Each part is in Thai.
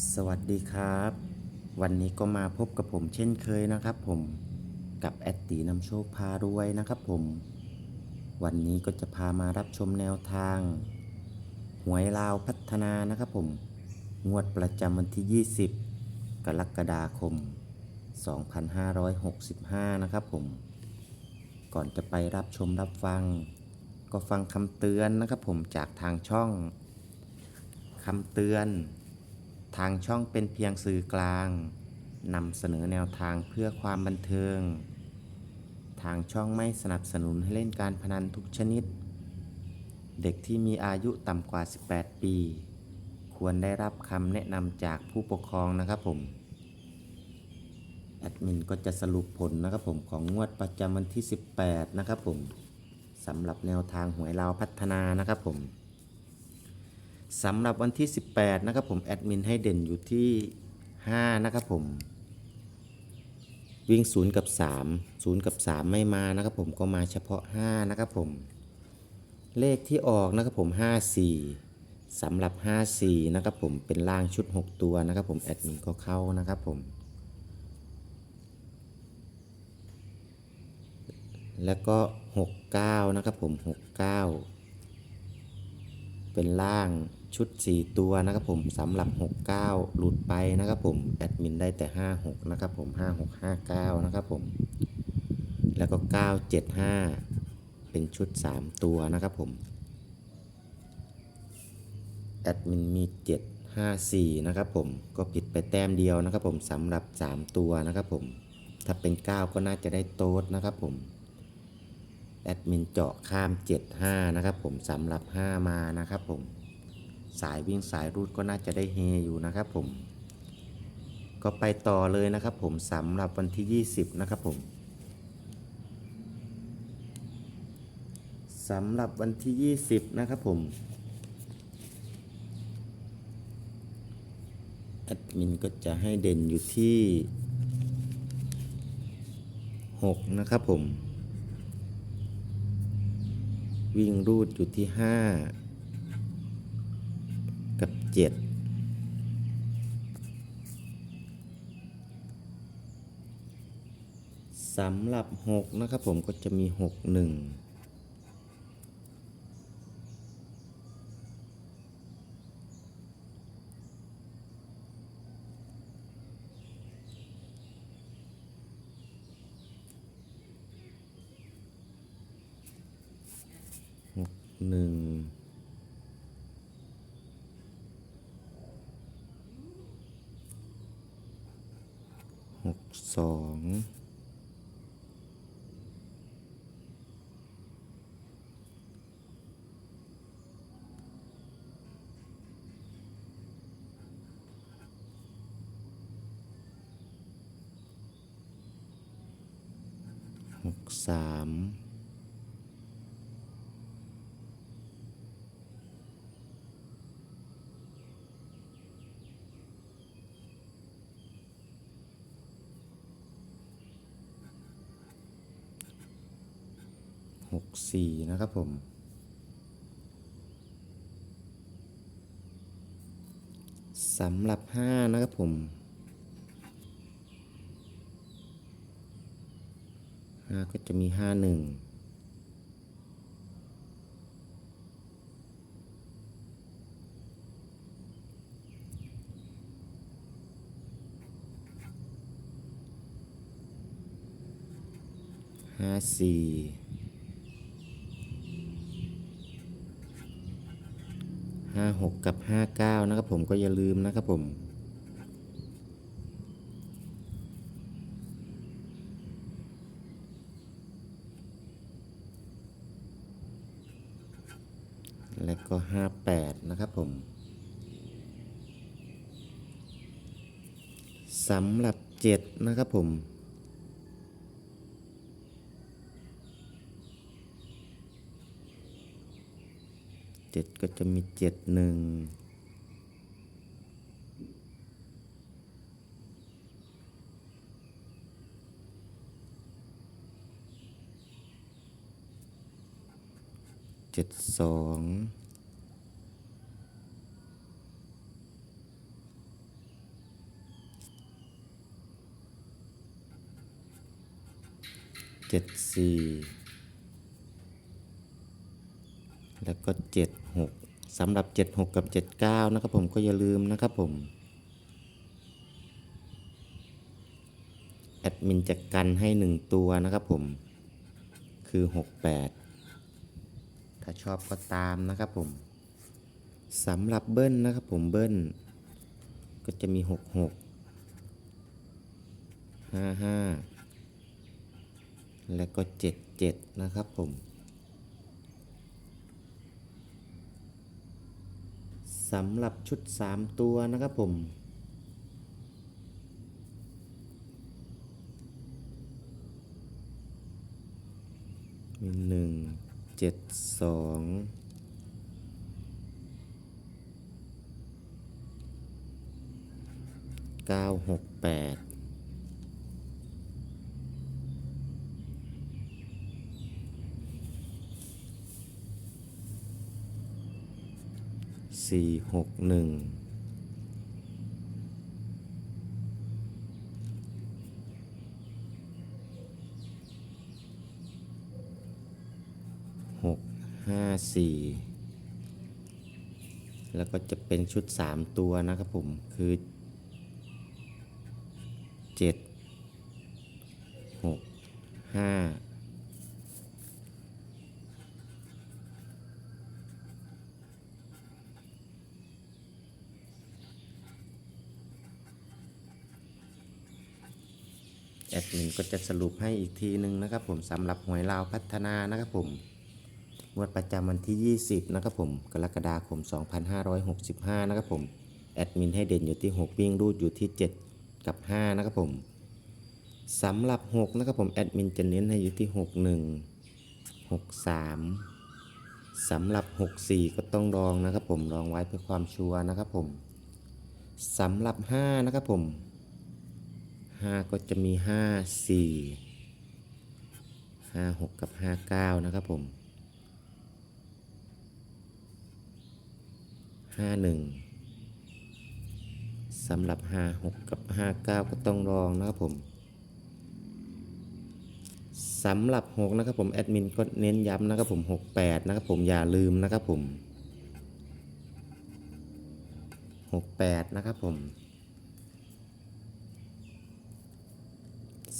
สวัสดีครับ วันนี้ก็มาพบกับผมเช่นเคยนะครับ ผมกับแอดตีนำโชคพารวยนะครับ ผม วันนี้ก็จะพามารับชมแนวทาง หวยลาวพัฒนานะครับ ผม งวดประจำวันที่ 20 กรกฎาคม 2565 นะครับ ผม ก่อนจะไปรับชมรับฟัง ก็ฟังคำเตือนนะครับ ผมจากทางช่องคำเตือน ทางช่องเป็นเพียงสื่อกลางนำเสนอแนวทางเพื่อความบันเทิง ทางช่องไม่สนับสนุนให้เล่นการพนันทุกชนิด เด็กที่มีอายุต่ำกว่า 18 ปี ควรได้รับคำแนะนำจากผู้ปกครองนะครับผม แอดมินก็จะสรุปผลนะครับผมของงวดประจำวันที่ 18 นะครับผมสำหรับแนวทางหวยลาวพัฒนานะครับผม สำหรับวันที่ 18 นะครับผมแอดมินให้เด่นอยู่ที่ 5 นะครับผม วิ่ง 0 กับ 3 0 กับ 3 ไม่มานะครับผมก็มาเฉพาะ 5 นะครับผม เลขที่ออกนะครับผม 54 สำหรับ 54 นะครับผมเป็นล่างชุด 6 ตัวนะครับผมแอดมินก็เข้านะครับผม แล้วก็ 69 นะครับผม 69 เป็นล่างชุด 4 ตัวนะครับผมสำหรับ 69 หลุดไปนะครับผมแอดมินได้แต่ 56 นะครับผม 5659 นะครับผม แล้วก็ 975 เป็นชุด 3 ตัวนะครับผมแอดมินมี 754 นะครับผมก็ผิดไปแต้มเดียวนะครับผมสำหรับ 3 ตัวนะครับผม ถ้าเป็น 9 ก็น่าจะได้โต๊ดนะครับผม แอดมินเจาะข้าม 75 นะครับผมสำหรับ 5 มานะครับผมสายวิ่งสายรูดก็น่าจะได้เฮอยู่นะครับผม ก็ไปต่อเลยนะครับผมสำหรับวันที่ 20 นะครับผมสำหรับวันที่ 20 นะครับผมแอดมินก็จะให้เด่นอยู่ที่ 6 นะครับผม วิ่งรูดอยู่ที่ 5 กับ 7สำหรับ 6 นะครับผมก็จะมี 6 1 หนึ่งหกสองหกสาม หกสี่นะครับผม สำหรับห้านะครับผมห้าก็จะมีห้าหนึ่งห้าสี่ ห้าหกกับห้าเก้านะครับผมก็อย่าลืมนะครับผมและก็ห้าแปดนะครับผมสำหรับเจ็ดนะครับผม เจ็ดก็จะมีเจ็ดหนึ่งเจ็ดสองเจ็ดสี่ แล้วก็เจ็ดหกสำหรับเจ็ดหกกับเจ็ดเก้านะครับผมก็อย่าลืมนะครับผมแอดมินจะกันให้หนึ่งตัวนะครับผม คือ 68 ถ้าชอบก็ตามนะครับผมสำหรับเบิ้ลนะครับผมเบิ้ล ก็จะมี 66 55 และก็ 77 นะครับผม สำหรับชุด 3 ตัวนะครับผม มีหนึ่งเจ็ดสองเก้าหกแปด สี่หกหนึ่งหกห้าสี่แล้วก็จะเป็นชุดสามตัวนะครับผม คือเจ็ดหกห้า แอดมินก็จะสรุปให้อีกทีหนึ่งนะครับผมสำหรับหวยลาวพัฒนานะครับผมงวดประจำวันที่ 20 นะครับผม กรกฎาคม 2565 นะครับผม แอดมินให้เด่นอยู่ที่ 6 วิ่งรูดอยู่ที่ 7 กับ 5 นะครับผมสำหรับ 6 นะครับผม แอดมินจะเน้นให้อยู่ที่ 61 63สำหรับ 64 ก็ต้องรองนะครับผมรองไว้เพื่อความชัวร์นะครับผมสำหรับ 5 นะครับผม 5ก็จะมี5 4 5 6กับ59นะครับผมห้าหนึ่งสำหรับห้าหกกับห้าเก้าก็ต้องรองนะครับผมสำหรับหกนะครับผม แอดมินก็เน้นย้ำนะครับผมหกแปดนะครับผมอย่าลืมนะครับผมหกแปดนะครับผม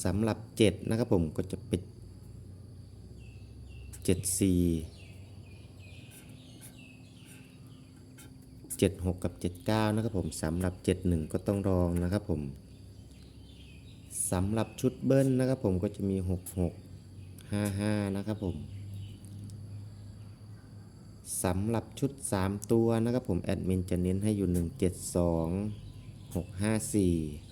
สำหรับเจ็ดนะครับผมก็จะเป็นเจ็ดสี่76 กับ 79 นะครับผมสำหรับ 71 ก็ต้องรองนะครับผมสำหรับชุดเบิ้ลนะครับผมก็จะมี 66 55 นะครับผมสำหรับชุด 3 ตัวนะครับผมแอดมินจะเน้นให้อยู่ 172 654